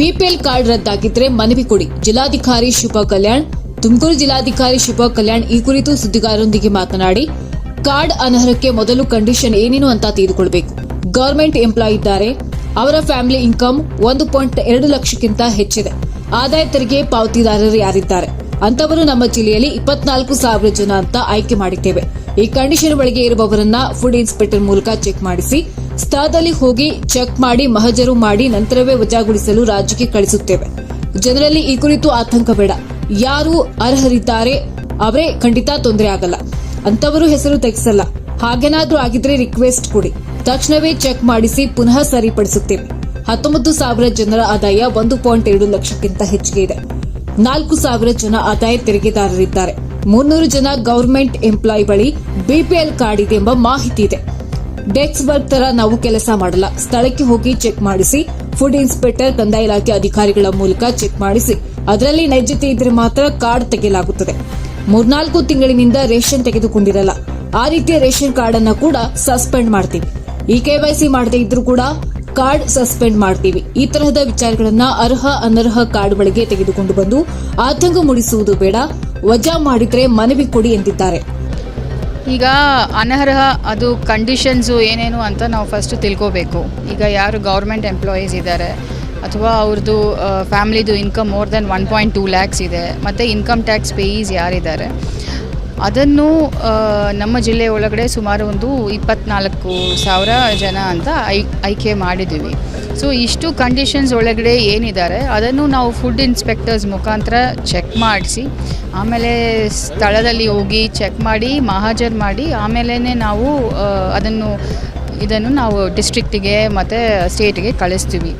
BPL card ರದ್ದಾಗಿದ್ರೆ ಮನವಿ ಕೊಡಿ. ಜಿಲ್ಲಾಧಿಕಾರಿ ಶುಭ ಕಲ್ಯಾಣ್, ತುಮಕೂರು ಜಿಲ್ಲಾಧಿಕಾರಿ ಶುಭ ಕಲ್ಯಾಣ್ ಈ ಕುರಿತು ಸುದ್ದಿಗಾರರೊಂದಿಗೆ ಮಾತನಾಡಿ, ಕಾರ್ಡ್ ಅನರ್ಹಕ್ಕೆ ಮೊದಲು ಕಂಡೀಷನ್ ಏನೇನು ಅಂತ ತಿಳಿದುಕೊಳ್ಬೇಕು. ಗವರ್ಮೆಂಟ್ ಎಂಪ್ಲಾಯ್ ಇದ್ದಾರೆ. ಅವರ ಫ್ಯಾಮಿಲಿ ಇನ್ಕಮ್ ಒಂದು ಪಾಯಿಂಟ್ ಎರಡು ಲಕ್ಷಕ್ಕಿಂತ ಹೆಚ್ಚಿದೆ. ಆದಾಯ ತೆರಿಗೆ ಪಾವತಿದಾರರು ಯಾರಿದ್ದಾರೆ? ಅಂತವರು ನಮ್ಮ ಜಿಲ್ಲೆಯಲ್ಲಿ ಇಪ್ಪತ್ನಾಲ್ಕು ಸಾವಿರ ಜನ ಅಂತ ಆಯ್ಕೆ ಮಾಡಿದ್ದೇವೆ. ಈ ಕಂಡೀಷನ್ ಒಳಗೆ ಇರುವವರನ್ನ ಫುಡ್ ಇನ್ಸ್ಪೆಕ್ಟರ್ ಮೂಲಕ ಚೆಕ್ ಮಾಡಿಸಿ ಸ್ಥಳದಲ್ಲಿ ಹೋಗಿ ಚೆಕ್ ಮಾಡಿ ಮಹಜರು ಮಾಡಿ ನಂತರವೇ ವಜಾಗೊಳಿಸಲು ರಾಜ್ಯಕ್ಕೆ ಕಳಿಸುತ್ತೇವೆ. ಜನರಲ್ಲಿ ಈ ಕುರಿತು ಆತಂಕ ಬೇಡ. ಯಾರು ಅರ್ಹರಿದ್ದಾರೆ ಅವರೇ ಖಂಡಿತ ತೊಂದರೆ ಆಗಲ್ಲ. ಅಂತವರು ಹೆಸರು ತೆಗೆಸಲ್ಲ. ಹಾಗೇನಾದ್ರೂ ಆಗಿದ್ರೆ ರಿಕ್ವೆಸ್ಟ್ ಕೊಡಿ. ತಕ್ಷಣವೇ ಚೆಕ್ ಮಾಡಿಸಿ ಪುನಃ ಸರಿಪಡಿಸುತ್ತೇವೆ. ಹತ್ತೊಂಬತ್ತು ಸಾವಿರ ಜನರ ಆದಾಯ ಒಂದು ಪಾಯಿಂಟ್ ಎರಡು ಲಕ್ಷಕ್ಕಿಂತ ಹೆಚ್ಚಿಗೆ ಇದೆ. ನಾಲ್ಕು ಸಾವಿರ ಜನ ಆದಾಯ ತೆರಿಗೆದಾರರಿದ್ದಾರೆ. ಮುನ್ನೂರು ಜನ ಗವರ್ಮೆಂಟ್ ಎಂಪ್ಲಾಯ್ ಬಳಿ ಬಿಪಿಎಲ್ ಕಾರ್ಡ್ ಇದೆ ಎಂಬ ಮಾಹಿತಿ ಇದೆ. ಡೆಸ್ಕ್ ವರ್ಕ್ ತರ ನಾವು ಕೆಲಸ ಮಾಡಲ್ಲ. ಸ್ಥಳಕ್ಕೆ ಹೋಗಿ ಚೆಕ್ ಮಾಡಿಸಿ. ಫುಡ್ ಇನ್ಸ್ಪೆಕ್ಟರ್, ಕಂದಾಯ ಇಲಾಖೆ ಅಧಿಕಾರಿಗಳ ಮೂಲಕ ಚೆಕ್ ಮಾಡಿಸಿ. ಅದರಲ್ಲಿ ನೈಜತೆ ಇದ್ರೆ ಮಾತ್ರ ಕಾರ್ಡ್ ತೆಗೆಯಲಾಗುತ್ತದೆ. ಮೂರ್ನಾಲ್ಕು ತಿಂಗಳಿನಿಂದ ರೇಷನ್ ತೆಗೆದುಕೊಂಡಿರಲ್ಲ. ಆ ರೀತಿಯ ರೇಷನ್ ಕಾರ್ಡ್ ಅನ್ನ ಕೂಡ ಸಸ್ಪೆಂಡ್ ಮಾಡ್ತೀವಿ. ಈ ಕೆವೈಸಿ ಮಾಡದೇ ಇದ್ರೂ ಕೂಡ ಕಾರ್ಡ್ ಸಸ್ಪೆಂಡ್ ಮಾಡ್ತೀವಿ. ಈ ತರಹದ ವಿಚಾರಗಳನ್ನ ಅರ್ಹ, ಅನರ್ಹ ಕಾರ್ಡ್ಗಳಿಗೆ ತೆಗೆದುಕೊಂಡು ಬಂದು ಆತಂಕ ಮೂಡಿಸುವುದು ಬೇಡ. ವಜಾ ಮಾಡಿದ್ರೆ ಮನವಿ ಕೊಡಿ ಎಂದಿದ್ದಾರೆ. ಈಗ ಅನರ್ಹ ಅದು ಕಂಡೀಷನ್ಸು ಏನೇನು ಅಂತ ನಾವು ಫಸ್ಟು ತಿಳ್ಕೋಬೇಕು. ಈಗ ಯಾರು ಗೌರ್ಮೆಂಟ್ ಎಂಪ್ಲಾಯೀಸ್ ಇದ್ದಾರೆ ಅಥವಾ ಅವ್ರದ್ದು ಫ್ಯಾಮಿಲಿದು income more than one point two lakhs ಇದೆ, ಮತ್ತು ಇನ್ಕಮ್ ಟ್ಯಾಕ್ಸ್ ಪೇಯೀಸ್ ಯಾರಿದ್ದಾರೆ, ಅದನ್ನು ನಮ್ಮ ಜಿಲ್ಲೆ ಒಳಗಡೆ ಸುಮಾರು ಒಂದು ಇಪ್ಪತ್ನಾಲ್ಕು ಸಾವಿರ ಜನ ಅಂತ ಐ, ಆಯ್ಕೆ ಮಾಡಿದ್ದೀವಿ. ಸೊ ಇಷ್ಟು ಕಂಡೀಷನ್ಸ್ ಒಳಗಡೆ ಏನಿದ್ದಾರೆ, ಅದನ್ನು ನಾವು ಫುಡ್ ಇನ್ಸ್ಪೆಕ್ಟರ್ಸ್ ಮುಖಾಂತರ ಚೆಕ್ ಮಾಡಿಸಿ, ಆಮೇಲೆ ಸ್ಥಳದಲ್ಲಿ ಹೋಗಿ ಚೆಕ್ ಮಾಡಿ, ಮಹಾಜರ್ ಮಾಡಿ ಆಮೇಲೆ ನಾವು ಅದನ್ನು, ಇದನ್ನು ನಾವು ಡಿಸ್ಟ್ರಿಕ್ಟಿಗೆ ಮತ್ತು ಸ್ಟೇಟಿಗೆ ಕಳಿಸ್ತೀವಿ.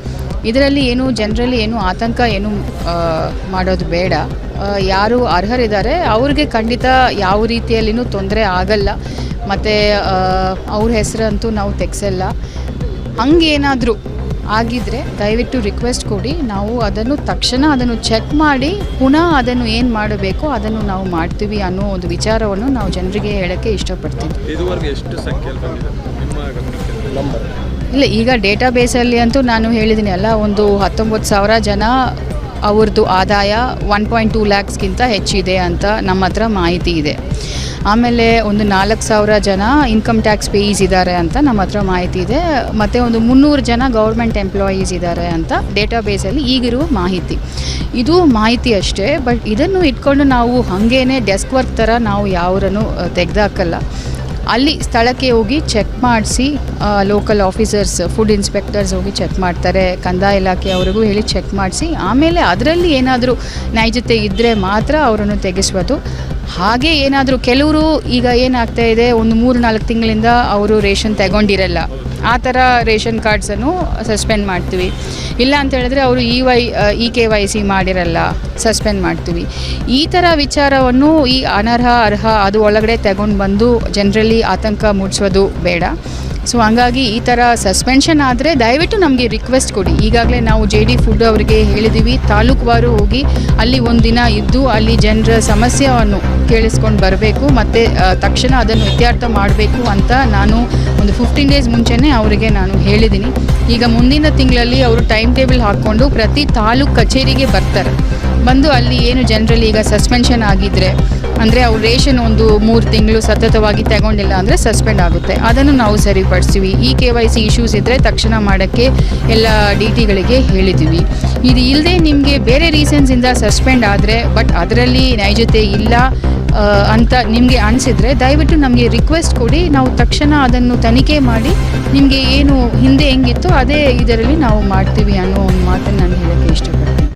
ಇದರಲ್ಲಿ ಏನು ಜನರಲ್ಲಿ ಏನು ಆತಂಕ ಏನು ಮಾಡೋದು ಬೇಡ. ಯಾರು ಅರ್ಹರಿದ್ದಾರೆ, ಅವ್ರಿಗೆ ಖಂಡಿತ ಯಾವ ರೀತಿಯಲ್ಲಿನೂ ತೊಂದರೆ ಆಗಲ್ಲ. ಮತ್ತು ಅವ್ರ ಹೆಸರಂತೂ ನಾವು ತೆಗ್ಸಲ್ಲ. ಹಂಗೇನಾದರೂ ಆಗಿದ್ರೆ ದಯವಿಟ್ಟು ರಿಕ್ವೆಸ್ಟ್ ಕೊಡಿ. ನಾವು ಅದನ್ನು ತಕ್ಷಣ ಅದನ್ನು ಚೆಕ್ ಮಾಡಿ ಪುನಃ ಅದನ್ನು ಏನು ಮಾಡಬೇಕು ಅದನ್ನು ನಾವು ಮಾಡ್ತೀವಿ ಅನ್ನೋ ಒಂದು ವಿಚಾರವನ್ನು ನಾವು ಜನರಿಗೆ ಹೇಳೋಕ್ಕೆ ಇಷ್ಟಪಡ್ತೀವಿ ಇದುವರೆಗೆ ಎಷ್ಟು ಸಂಖ್ಯೆಯಲ್ಲಿ ಬಂದಿದೆ? ನಿಮ್ಮ ಗಮನಕ್ಕೆ? ಇಲ್ಲ ಈಗ ಡೇಟಾ ಬೇಸಲ್ಲಿ ಅಂತೂ ನಾನು ಹೇಳಿದ್ದೀನಿ ಅಲ್ಲ ಒಂದು ಹತ್ತೊಂಬತ್ತು ಸಾವಿರ ಜನ ಅವ್ರದ್ದು ಆದಾಯ ಒನ್ ಪಾಯಿಂಟ್ ಟೂ ಲ್ಯಾಕ್ಸ್ಗಿಂತ ಹೆಚ್ಚಿದೆ ಅಂತ ನಮ್ಮ ಹತ್ರ ಮಾಹಿತಿ ಇದೆ. ಆಮೇಲೆ ಒಂದು ನಾಲ್ಕು ಸಾವಿರ ಜನ ಇನ್ಕಮ್ ಟ್ಯಾಕ್ಸ್ ಪೇಯೀಸ್ ಇದ್ದಾರೆ ಅಂತ ನಮ್ಮ ಹತ್ರ ಮಾಹಿತಿ ಇದೆ. ಮತ್ತು ಒಂದು ಮುನ್ನೂರು ಜನ ಗೌರ್ಮೆಂಟ್ ಎಂಪ್ಲಾಯೀಸ್ ಇದ್ದಾರೆ ಅಂತ ಡೇಟಾ ಬೇಸಲ್ಲಿ ಈಗಿರುವ ಮಾಹಿತಿ. ಇದು ಮಾಹಿತಿ ಅಷ್ಟೇ ಬಟ್ ಇದನ್ನು ಇಟ್ಕೊಂಡು ನಾವು ಹಾಗೇನೆ ಡೆಸ್ಕ್ ವರ್ಕ್ ಥರ ನಾವು ಯಾವ್ರನ್ನು ತೆಗೆದಾಕಲ್ಲ. ಅಲ್ಲಿ ಸ್ಥಳಕ್ಕೆ ಹೋಗಿ ಚೆಕ್ ಮಾಡಿಸಿ ಲೋಕಲ್ ಆಫೀಸರ್ಸ್ ಫುಡ್ ಇನ್ಸ್ಪೆಕ್ಟರ್ಸ್ ಹೋಗಿ ಚೆಕ್ ಮಾಡ್ತಾರೆ. ಕಂದಾಯ ಇಲಾಖೆಯವರಿಗೂ ಹೇಳಿ ಚೆಕ್ ಮಾಡಿಸಿ, ಆಮೇಲೆ ಅದರಲ್ಲಿ ಏನಾದರೂ ನೈಜತೆ ಇದ್ದರೆ ಮಾತ್ರ ಅವರನ್ನು ತೆಗೆಸೋದು ಹಾಗೆ ಏನಾದರೂ ಕೆಲವರು ಈಗ ಏನಾಗ್ತಾ ಇದೆ, ಒಂದು ಮೂರು ನಾಲ್ಕು ತಿಂಗಳಿಂದ ಅವರು ರೇಷನ್ ತಗೊಂಡಿರಲ್ಲ. ಆ ಥರ ರೇಷನ್ ಕಾರ್ಡ್ಸನ್ನು ಸಸ್ಪೆಂಡ್ ಮಾಡ್ತೀವಿ. ಇಲ್ಲ ಅಂತ ಹೇಳಿದ್ರೆ ಅವರು E Y E K Y C ಮಾಡಿರಲ್ಲ, ಸಸ್ಪೆಂಡ್ ಮಾಡ್ತೀವಿ. ಈ ಥರ ವಿಚಾರವನ್ನು ಈ ಅನರ್ಹ, ಅರ್ಹ ಅದು ಒಳಗಡೆ ತಗೊಂಡು ಬಂದು ಜನರಲ್ಲಿ ಆತಂಕ ಮೂಡಿಸೋದು ಬೇಡ. ಸೊ ಹಂಗಾಗಿ ಈ ಥರ ಸಸ್ಪೆನ್ಷನ್ ಆದರೆ ದಯವಿಟ್ಟು ನಮಗೆ ರಿಕ್ವೆಸ್ಟ್ ಕೊಡಿ. ಈಗಾಗಲೇ ನಾವು ಜೆ ಡಿ ಫುಡ್ ಅವರಿಗೆ ಹೇಳಿದ್ದೀವಿ ತಾಲೂಕುವಾರು ಹೋಗಿ ಅಲ್ಲಿ ಒಂದು ದಿನ ಇದ್ದು ಅಲ್ಲಿ ಜನರ ಸಮಸ್ಯೆಯನ್ನು ಕೇಳಿಸ್ಕೊಂಡು ಬರಬೇಕು ಮತ್ತು ತಕ್ಷಣ ಅದನ್ನು ಇತ್ಯರ್ಥ ಮಾಡಬೇಕು ಅಂತ ನಾನು ಒಂದು ಫಿಫ್ಟೀನ್ ಡೇಸ್ ಮುಂಚೆನೇ ಅವರಿಗೆ ನಾನು ಹೇಳಿದ್ದೀನಿ ಈಗ ಮುಂದಿನ ತಿಂಗಳಲ್ಲಿ ಅವರು ಟೈಮ್ ಟೇಬಲ್ ಹಾಕ್ಕೊಂಡು ಪ್ರತಿ ತಾಲೂಕು ಕಚೇರಿಗೆ ಬರ್ತಾರೆ. ಬಂದು ಅಲ್ಲಿ ಏನು ಜನರಲ್ಲಿ ಈಗ ಸಸ್ಪೆನ್ಷನ್ ಆಗಿದ್ದರೆ ಅಂದರೆ ಅವ್ರು ರೇಷನ್ ಒಂದು ಮೂರು ತಿಂಗಳು ಸತತವಾಗಿ ತಗೊಂಡಿಲ್ಲ ಅಂದರೆ ಸಸ್ಪೆಂಡ್ ಆಗುತ್ತೆ. ಅದನ್ನು ನಾವು ಸರಿಪಡಿಸ್ತೀವಿ. ಈ ಕೆ ವೈ ಸಿ ಇಶ್ಯೂಸ್ ಇದ್ದರೆ ತಕ್ಷಣ ಮಾಡೋಕ್ಕೆ ಎಲ್ಲ ಡಿ ಟಿಗಳಿಗೆ ಹೇಳಿದ್ದೀವಿ ಇದು ಇಲ್ಲದೆ ನಿಮಗೆ ಬೇರೆ ರೀಸನ್ಸಿಂದ ಸಸ್ಪೆಂಡ್ ಆದರೆ ಬಟ್ ಅದರಲ್ಲಿ ನೈಜತೆ ಇಲ್ಲ ಅಂತ ನಿಮಗೆ ಅನಿಸಿದರೆ ದಯವಿಟ್ಟು ನಮಗೆ ರಿಕ್ವೆಸ್ಟ್ ಕೊಡಿ. ನಾವು ತಕ್ಷಣ ಅದನ್ನು ತನಿಖೆ ಮಾಡಿ ನಿಮಗೆ ಏನು ಹಿಂದೆ ಹೆಂಗಿತ್ತು ಅದೇ ಇದರಲ್ಲಿ ನಾವು ಮಾಡ್ತೀವಿ ಅನ್ನೋ ಒಂದು ಮಾತನ್ನು ನಾನು ಹೇಳೋಕ್ಕೆ ಇಷ್ಟಪಡ್ತೀನಿ.